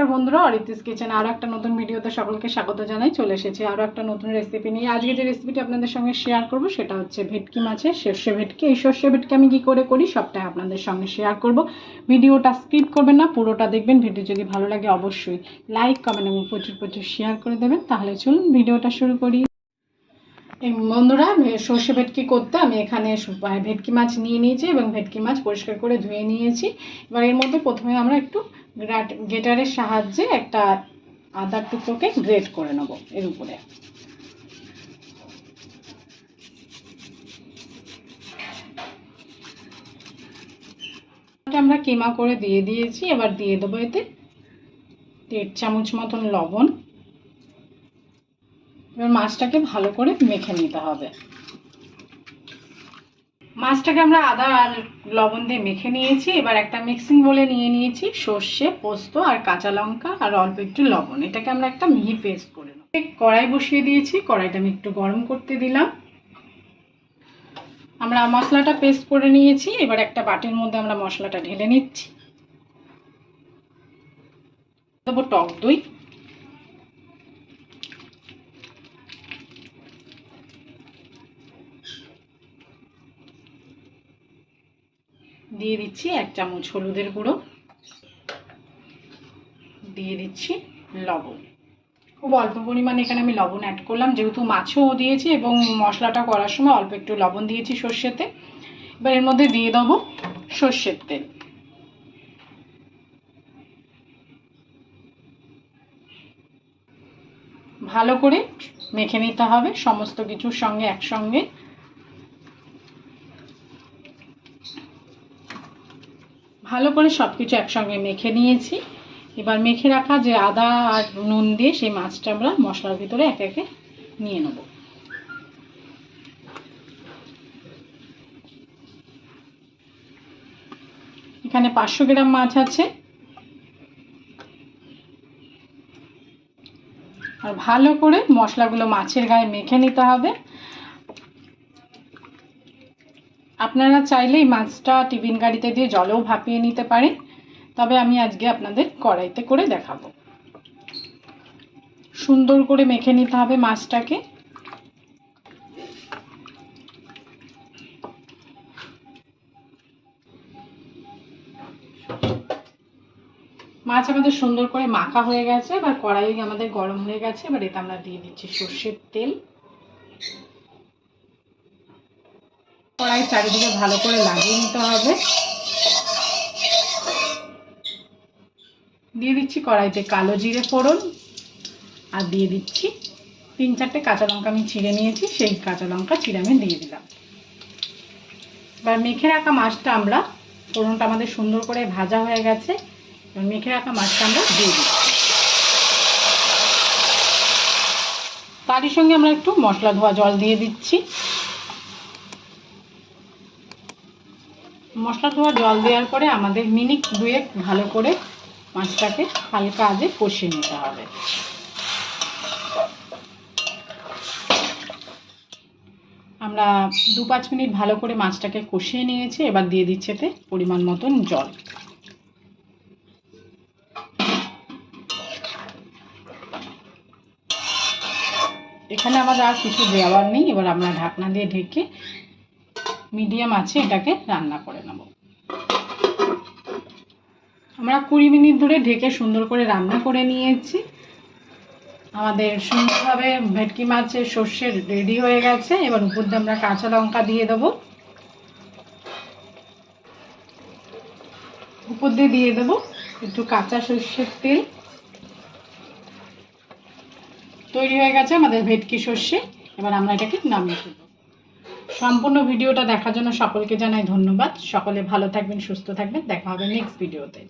নমস্কার বন্ধুরা অরিতিস কিচেন আরও একটা নতুন ভিডিওতে সকলকে স্বাগত জানাই। চলে এসেছি আরও একটা নতুন রেসিপি নিয়ে। আজকে যে রেসিপিটি আপনাদের সঙ্গে শেয়ার করব, সেটা হচ্ছে ভেটকি মাছের সর্ষে ভেটকি। এই সর্ষে ভেটকি আমি কী করে করি, সবটাই আপনাদের সঙ্গে শেয়ার করব। ভিডিওটা স্কিপ করবেন না, পুরোটা দেখবেন। ভিডিও যদি ভালো লাগে, অবশ্যই লাইক কমেন্ট এবং প্রচুর প্রচুর শেয়ার করে দেবেন। তাহলে চলুন ভিডিওটা শুরু করি। বন্ধুরা সর্ষে ভেটকি করতে আমি এখানে ভেটকি মাছ নিয়ে নিয়েছি এবং ভেটকি মাছ পরিষ্কার করে ধুয়ে নিয়েছি। এবার এর মধ্যে প্রথমে আমরা একটু গ্রেটারের সাহায্যে একটা আদার টুকরোকে গ্রেট করে নেব এর উপরে। আমরা কিমা করে দিয়ে দিয়েছি, এবার দিয়ে দেবো এতে দেড় চামচ মতন লবণ। এবার মাছটাকে ভালো করে মেখে নিতে হবে। মাছটাকে আমরা আদা আর লবণ দিয়ে মেখে নিয়েছি। এবার একটা মিক্সিং বলে নিয়ে নিয়েছি সর্ষে, পোস্ত আর কাঁচা লঙ্কা আর অল্প একটু লবণ। এটাকে আমরা একটা মিহি পেস্ট করে নেব। কড়াই বসিয়ে দিয়েছি, কড়াইটা আমি একটু গরম করতে দিলাম। আমরা মশলাটা পেস্ট করে নিয়েছি। এবার একটা বাটির মধ্যে আমরা মশলাটা ঢেলে নিচ্ছি। দেবো টক দই। দিয়ে দিচ্ছি এক চামচ হলুদের গুঁড়ো। দিয়ে দিচ্ছি লবণ। খুব অল্প পরিমাণে এখানে আমি লবণ অ্যাড করলাম। যেহেতু মাছও দিয়েছি এবং মশলাটা করার সময় অল্প একটু লবণ দিয়েছি সর্ষেতে। এবার এর মধ্যে দিয়ে দেবো সর্ষের তেল। ভালো করে মেখে নিতে হবে। সমস্ত কিছুর সঙ্গে একসঙ্গে ভালো করে সব কিছু একসঙ্গে মেখে নিয়েছি। এবার মেখে রাখা যে আদা আর নুন দিয়ে সেই মাছটা আমরা মশলার ভিতরে একে একে নিয়ে নেব। এখানে পাঁচশো গ্রাম মাছ আছে। আর ভালো করে মশলাগুলো মাছের গায়ে মেখে নিতে হবে। আপনারা চাইলে এই মাছটা টিফিন গাড়িতে দিয়ে জলেও ভাপিয়ে নিতে পারেন। তবে আমি আজকে আপনাদের কড়াইতে করে দেখাবো। সুন্দর করে মেখে নিতে হবে মাছটাকে। মাছ আমাদের সুন্দর করে মাখা হয়ে গেছে, এবার কড়াই আমাদের গরম হয়ে গেছে, এবার এতে আমরা দিয়ে দিচ্ছি সর্ষের তেল। কড়াই চারিদিকে ভালো করে লাগিয়ে নিতে হবে। দিয়ে দিচ্ছি কড়াইতে কালো জিরে ফোড়ন আর দিয়ে দিচ্ছি তিন চারটে কাঁচা লঙ্কা আমি ছিঁড়ে নিয়েছি, সেই কাঁচা লঙ্কা ছিঁড়ে আমি দিয়ে দিলাম। এবার মেখে রাখা মাছটা আমরা, ফোড়নটা আমাদের সুন্দর করে ভাজা হয়ে গেছে, এবার মেখে রাখা মাছটা আমরা দিয়ে দিচ্ছি। তারই সঙ্গে আমরা একটু মশলা ধোয়া জল দিয়ে দিচ্ছি। মশলা ধোয়া, জল দেওয়ার পরে আমাদের মিনিট দুয়েক ভালো করে মাছটাকে হালকা আজে কষিয়ে নিতে হবে। আমরা দু পাঁচ মিনিট ভালো করে মাছটাকে কষিয়ে নিয়েছি, এবার দিয়ে দিচ্ছে এতে পরিমাণ মতন জল। এখানে আমাদের আর কিছু দেওয়ার নেই, এবার আমরা ঢাকনা দিয়ে ঢেকে মিডিয়াম আছে, এটাকে রান্না করে নেব। আমরা কুড়ি মিনিট ধরে ঢেকে সুন্দর করে রান্না করে নিয়েছি। আমাদের সুন্দরভাবে ভেটকি মাছের সর্ষে রেডি হয়ে গেছে। এবার উপর দিয়ে আমরা কাঁচা লঙ্কা দিয়ে দেবো। উপর দিয়ে দিয়ে দেবো একটু কাঁচা সর্ষের তেল। তৈরি হয়ে গেছে আমাদের ভেটকি সর্ষে। এবার আমরা এটাকে নামিয়ে ফেলব। সম্পূর্ণ ভিডিওটা দেখার জন্য সকলকে জানাই ধন্যবাদ। সকলে ভালো থাকবেন, সুস্থ থাকবেন। দেখা হবে নেক্সট ভিডিওতে